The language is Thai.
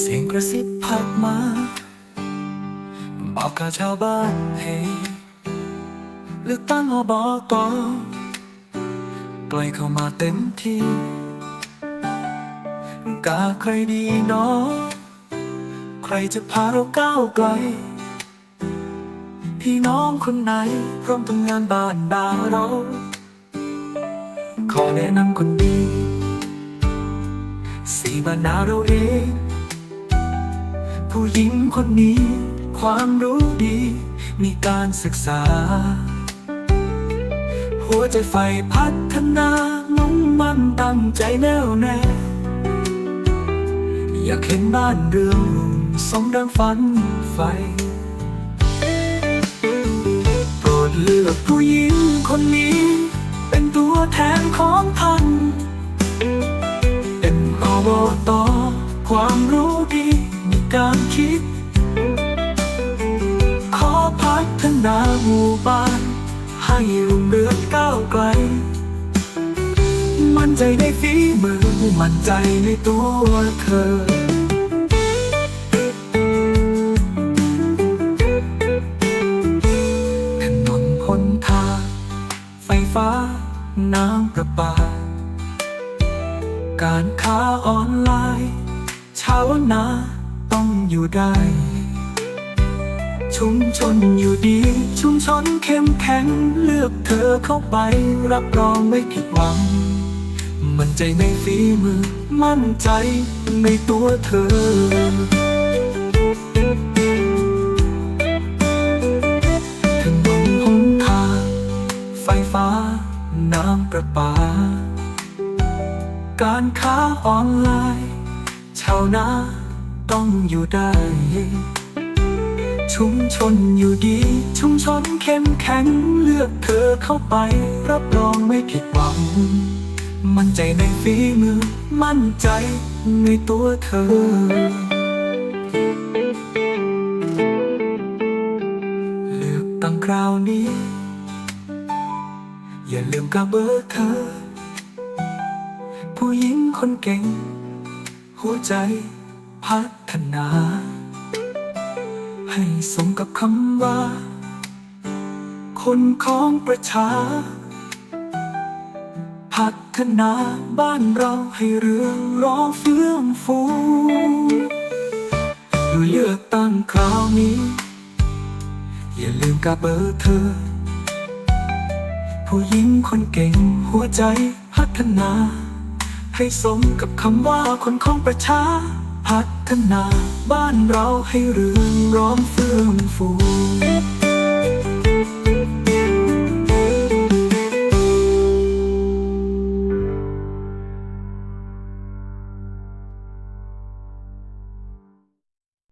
เสียงกระซิบพักมา บอกกับชาวบ้านให้เลือกตั้งอบตใปล่อยเข้ามาเต็มที่กาใครดีเนอะใครจะพาเราก้าวไกล พี่น้องคนไหนพร้อมทำงานบ้านดาเรา ขอแนะนำคนดีสีบ้านนาเราเอง ผู้หญิงคนนี้ ความรู้ดี มีการศึกษา หัวใจใฝ่พัฒนามุ่งมั่นตั้งใจแน่วแน่ อยากเห็นบ้านเรืองรุ่งสมดังฝันใฝ่โปรดเลือกผู้หญิงคนนี้ เป็นตัวแทนของท่าน เป็นอบตความรู้ดี มีการคิด ขอพัฒนาหมู่บ้าน ให้รุ่งเรืองก้าวไกล มั่นใจในฝีมือมั่นใจในตัวเธอถนนหนทางไฟฟ้าน้ำประปา การค้าออนไลน์ ชาวนา อยู่ได้ ชุมชนอยู่ดี ชุมชนเข้มแข็งเลือกเธอเข้าไป รับรองไม่ผิดหวัง มั่นใจในฝีมือ มั่นใจในตัวเธอถนนหนทาไฟฟ้าน้ำประปา การค้าออนไลน์ ชาวนา ต้องอยู่ได้ ชุมชนอยู่ดี ชุมชนเข้มแข็งเลือกเธอเข้าไป รับรองไม่ผิดหวัง มั่นใจในฝีมือ มั่นใจในตัวเธอเลือกตั้งคราวนี้ อย่าลืมกาเบอร์เธอ ผู้หญิงคนเก่ง หัวใจ พัฒนา ให้สมกับคำว่า คนของประชา พัฒนาบ้านเราให้เรืองรองเฟื่องฟูเลือกตั้งคราวนี้ อย่าลืมกาเบอร์เธอ ผู้หญิงคนเก่งหัวใจพัฒนา ให้สมกับคำว่าคนของประชา พัฒนาบ้านเราให้เรืองร้องเฟื่องฟู